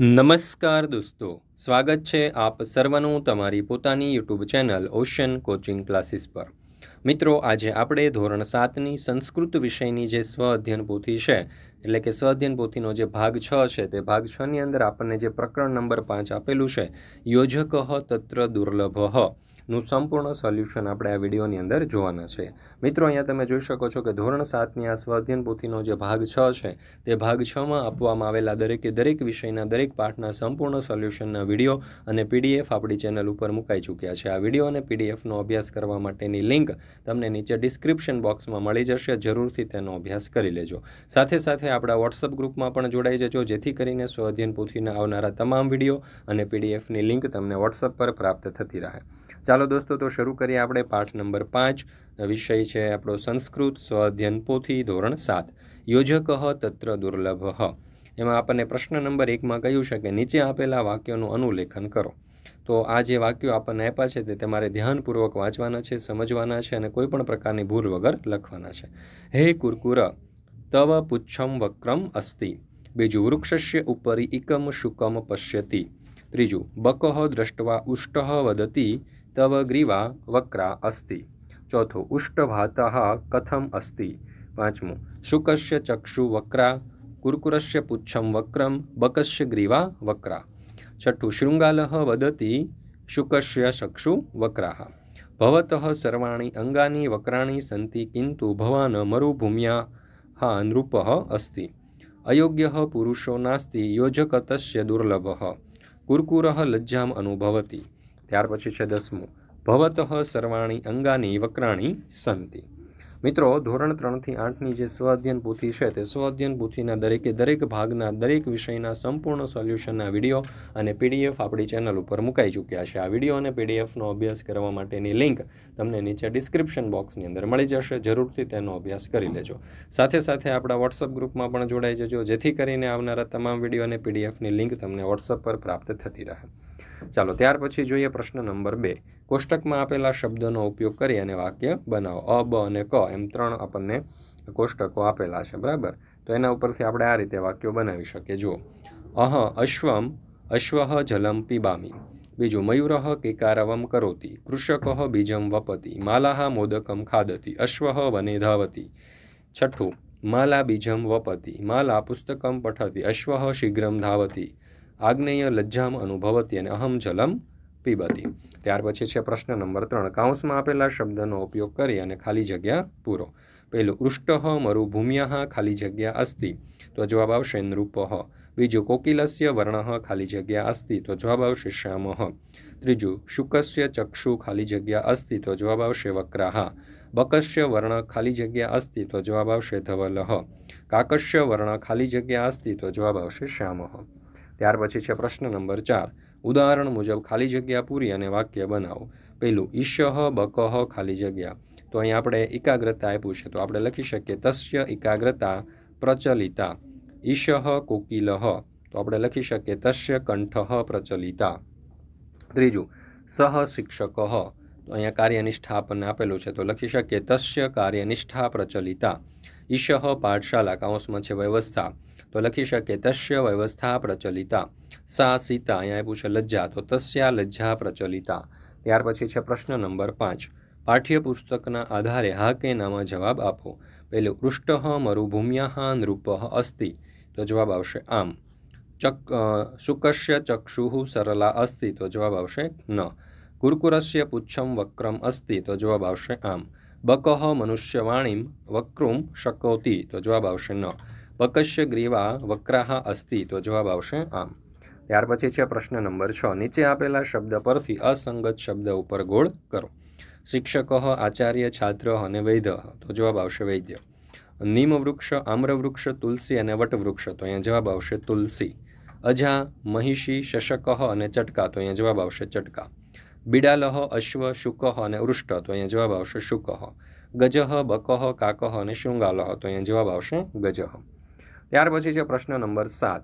નમસ્કાર દોસ્તો, સ્વાગત છે આપ સર્વનું તમારી પોતાની YouTube channel ocean coaching classes પર. મિત્રો, આજે આપણે ધોરણ સાતની સંસ્કૃત વિષયની જે સ્વ અધ્યયન પોથી છે, એટલે કે સ્વ અધ્યયન પોથીનો જે ભાગ છ છે, તે ભાગ છની અંદર આપણને જે પ્રકરણ નંબર પાંચ આપેલું છે, યોજક તત્ર દુર્લભ. નું સંપૂર્ણ સોલ્યુશન આપણે આ વિડીયોની અંદર જોવાના છે. મિત્રો, અહીંયા તમે જોઈ શકો છો કે ધોરણ સાતની આ સ્વાધ્યન પોથીનો જે ભાગ છ છે, તે ભાગ છમાં આપવામાં આવેલા દરેકે દરેક વિષયના દરેક પાઠના સંપૂર્ણ સોલ્યુશનના વીડિયો અને પીડીએફ આપણી ચેનલ ઉપર મુકાઈ ચૂક્યા છે. આ વીડિયો અને પીડીએફનો અભ્યાસ કરવા માટેની લિંક તમને નીચે ડિસ્ક્રિપ્શન બોક્સમાં મળી જશે. જરૂરથી તેનો અભ્યાસ કરી લેજો. સાથે સાથે આપણા વોટ્સઅપ ગ્રુપમાં પણ જોડાઈ જજો, જેથી કરીને સ્વાધ્યન પોથીના આવનારા તમામ વીડિયો અને પીડીએફની લિંક તમને વોટ્સઅપ પર પ્રાપ્ત થતી રહે. ચાલો ચાલો દોસ્તો, તો શરૂ કરીએ આપણે પાઠ નંબર પાંચ. વિષય છે આપણો સંસ્કૃત સ્વઅધ્યયન પોથી ધોરણ સાત. યોજક તત્ર દુર્લભ એમાં આપણને પ્રશ્ન નંબર એકમાં કહ્યું છે કે નીચે આપેલા વાક્યોનું અનુલેખન કરો. તો આ જે વાક્યો આપણને આપ્યા છે તે તમારે ધ્યાનપૂર્વક વાંચવાના છે, સમજવાના છે અને કોઈ પણ પ્રકારની ભૂલ વગર લખવાના છે. હે કુરકુર, તવ પુચ્છમ વક્રમ અસ્તિ. બીજું, વૃક્ષસ્ય ઉપરી ઇકમ શુકમ પશ્યતિ. ત્રીજું બકહ દ્રષ્ટવા ઉષ્ટ વદતી. તવ ગ્રીવા વક્રા અસ્તિ ચોથું ઉષ્ટભાતઃ કથમ અસ્તિ પાંચમું શુકસ્ય ચક્ષુ વક્રા કુરકુરસ્ય પુચ્છમ વક્રમ બકસ્ય ગ્રીવા વક્રા છઠ્ઠું શૃંગાલઃ વદતી શુકસ્ય ચક્ષુ વક્રા ભવતઃ સર્વાણી અંગાની વક્રાણી સંતિ કિંતુ ભવાન મરુભૂમ્યા નૃપ અસ્તિ અયોગ્ય પુરુષો નાસ્તિ યોજકતસ્ય દુર્લભ કુરકુરઃ લજ્જામ અનુભવતી ત્યાર પછી છે દસમું. ભવતઃ સર્વાણી અંગાની વક્રાણી સંતિ મિત્રો, ધોરણ ત્રણથી આઠની જે સ્વઅધ્યયન અધ્યયન છે તે સ્વઅધ્યયન અધ્યયન દરેકે દરેક ભાગના દરેક વિષયના સંપૂર્ણ સોલ્યુશનના વીડિયો અને પીડીએફ આપણી ચેનલ ઉપર મુકાઈ ચૂક્યા છે. આ વીડિયો અને પીડીએફનો અભ્યાસ કરવા માટેની લિંક તમને નીચે ડિસ્ક્રિપ્શન બોક્સની અંદર મળી જશે. જરૂરથી તેનો અભ્યાસ કરી લેજો. સાથે સાથે આપણા વોટ્સઅપ ગ્રુપમાં પણ જોડાઈ જજો. જેથી કરીને આવનારા તમામ વીડિયો અને પીડીએફની લિંક તમને વોટ્સઅપ પર પ્રાપ્ત થતી રહે. ચાલો, ત્યાર પછી જોઈએ પ્રશ્ન નંબર બે. કોષ્ટકમાં આપેલા શબ્દનો ઉપયોગ કરી અને વાક્ય બનાવો. અ, બ અને ક, એમ ત્રણ આપણને કોષ્ટકો આપેલા છે, બરાબર? તો એના ઉપરથી આપણે આ રીતે વાક્યો બનાવી શકીએ. જુઓ. અહ, અશ્વમ અશ્વ જલમ, પીબામી. બીજું મયુર કેકારવમ, કરોતી. કૃષક, બીજમ, વપતી. માલાહ, મોદકમ, ખાદતી. અશ્વ વને, ધાવતી. છઠ્ઠું, માલા, બીજમ, વપતી. માલા, પુસ્તકમ, પઠતી. અશ્વ શીઘ્રમ, ધાવતી. આગ્નેય લજ્જામ અનુભવતી અને અહમ જલમ પીબતી. ત્યાર પછી છે પ્રશ્ન નંબર ત્રણ. કાંસમાં આપેલા શબ્દનો ઉપયોગ કરી અને ખાલી જગ્યા પૂરો. પહેલું, ઉષ્ટ મરુભૂમ્ય ખાલી જગ્યા અસ્તિ. તો જવાબ આવશે નૃપ. બીજું, કોકિલસ્ય વર્ણ ખાલી જગ્યા અસ્તિ. તો જવાબ આવશે શ્યામ. ત્રીજું, શુકસ્ય ચક્ષુ ખાલી જગ્યા અસ્તિ. તો જવાબ આવશે વક્રાહ. બકસ્ય વર્ણ ખાલી જગ્યા અસ્તિ. તો જવાબ આવશે ધવલહ કાકસ્ય વર્ણ ખાલી જગ્યા અસ્તિ. તો જવાબ આવશે શ્યામ. ત્યાર પછી છે પ્રશ્ન નંબર ચાર. ઉદાહરણ મુજબ ખાલી જગ્યા પૂરી અને વાક્ય બનાવો. પહેલું ઈશહ બકહ ખાલી જગ્યા. તો અહીં આપણે એકાગ્રતા આપ્યું છે. તો આપણે લખી શકીએ, તસ્ય એકાગ્રતા પ્રચલિતા. ઈશહ કોકિલહ તો આપણે લખી શકીએ, તસ્ય કંઠ પ્રચલિતા. ત્રીજું, સહ શિક્ષક. તો અહીંયા કાર્યનિષ્ઠા આપણને આપેલું છે. તો લખી શકીએ, તસ્ય કાર્યનિષ્ઠા પ્રચલિતા. ઈશહ પાઠશાલા કાઉન્સમાં છે વ્યવસ્થા. તો લખી શકે, તસ્ય વ્યવસ્થા પ્રચલિતા. સા સીતા. અહીંયા આપ્યું છે લજ્જા. તો તસ્યા લજ્જા પ્રચલિતા. ત્યાર પછી છે પ્રશ્ન નંબર પાંચ. પાઠ્યપુસ્તકના આધારે હા કે નામાં જવાબ આપો. પહેલું પૃષ્ઠ મરુભૂમ્યા નૃપ અસ્તિ. તો જવાબ આવશે આમ. ચક શુકસ્ય ચક્ષુ સરલા અસ્તિ. તો જવાબ આવશે ન. કુરકુરસ્ય પુચ્છમ વક્રમ અસ્તિ. તો જવાબ આવશે આમ. બકહ મનુષ્યવાણીમ વક્રુમ શકોતી તો જવાબ આવશે ન. બકશ્ય ગ્રીવા વક્રાહ અસ્તિ, તો જવાબ આવશે આમ. ત્યાર પછી છે પ્રશ્ન નંબર છ. નીચે આપેલા શબ્દ પરથી અસંગત શબ્દ ઉપર ગોળ કરો. શિક્ષક, આચાર્ય, છાત્ર અને વૈદ્ય તો જવાબ આવશે વૈદ્ય. નીમ વૃક્ષ આમ્રવૃક્ષ, તુલસી અને વટવૃક્ષ, તો અહીંયા જવાબ આવશે તુલસી. અજા, મહિષી, શશક અને ચટકા, તો અહીંયા જવાબ આવશે ચટકા. બિડાલહ અશ્વ શુકહ અને વૃષ્ટ તો અહીંયા જવાબ આવશે શુકહ. ગજહ, બકહ, કાકહ અને શૃંગાલહ. તો અહીંયા જવાબ આવશે ગજહ. ત્યાર પછી છે પ્રશ્ન નંબર સાત.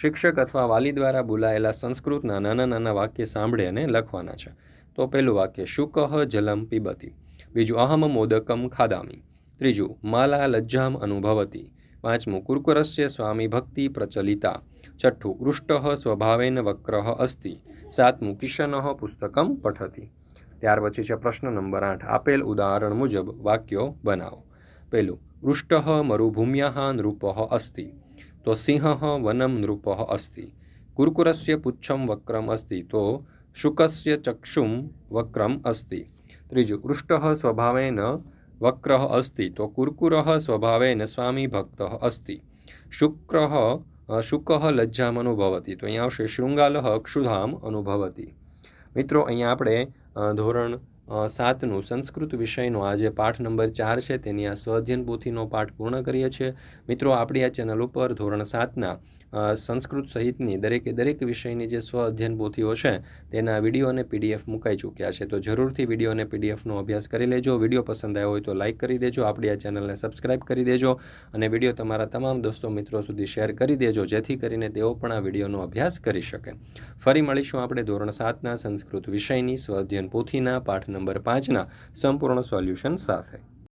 શિક્ષક અથવા વાલી દ્વારા બોલાયેલા સંસ્કૃતના નાના નાના વાક્ય સાંભળે અને લખવાના છે. તો પહેલું વાક્ય, શુકહ જલમ પીબતી. બીજું, અહમ મોદકમ ખાદામી. ત્રીજું, માલા લજ્જામ અનુભવતી. પાંચમું કુર્કુરસ્ય સ્વામી ભક્તિ પ્રચલિતા છઠ્ઠું પૃષ્ઠ સ્વભાવેન વક્ર અસ્તિ સાતમું કિશન પુસ્તકમ પઠતી ત્યાર પછી છે પ્રશ્ન નંબર આઠ આપેલ ઉદાહરણ મુજબ વાક્યો બનાવો પહેલું પૃષ્ઠ મરુભૂમ્યા નૃપ અસ્તિ તો સિંહ વનમ નૃપ અસ્તિ કુર્કુરસ્ય પુચ્છમ વક્રમ અસ્તિ તો શુકસ્ય ચક્ષુમ વક્રમ અસ્તિ ત્રીજું પૃષ્ઠ સ્વભાવેન વક્રઃ અસ્તિ તો કુર્કુરઃ સ્વભાવેન સ્વામી ભક્ત અસ્તિ શુક્ર શુક લજ્જામ અનુભવતી તો અહીંયા આવશે શૃંગાલહ અક્ષુધામ અનુભવતી મિત્રો અહીંયા આપણે ધોરણ સાતનું સંસ્કૃત વિષયનો આ જે પાઠ નંબર ચાર છે, તેની આ સ્વઅધ્યયન પોથીનો પાઠ પૂર્ણ કરીએ છીએ. મિત્રો, આપણી આ ચેનલ ઉપર ધોરણ સાતના સંસ્કૃત સહિતની દરેકે દરેક વિષયની જે સ્વ અધ્યયન પોથીઓ છે, તેના વીડિયો અને પીડીએફ મુકાઈ ચૂક્યા છે. તો જરૂરથી વીડિયો અને પીડીએફનો અભ્યાસ કરી લેજો. વીડિયો પસંદ આવ્યો હોય તો લાઇક કરી દેજો. આપણી આ ચેનલને સબસ્ક્રાઇબ કરી દેજો અને વીડિયો તમારા તમામ દોસ્તો મિત્રો સુધી શેર કરી દેજો, જેથી કરીને તેઓ પણ આ વિડીયોનો અભ્યાસ કરી શકે. ફરી મળીશું આપણે ધોરણ સાતના સંસ્કૃત વિષયની સ્વ અધ્યયન પોથીના પાઠ નંબર પાંચના સંપૂર્ણ સોલ્યુશન સાથે.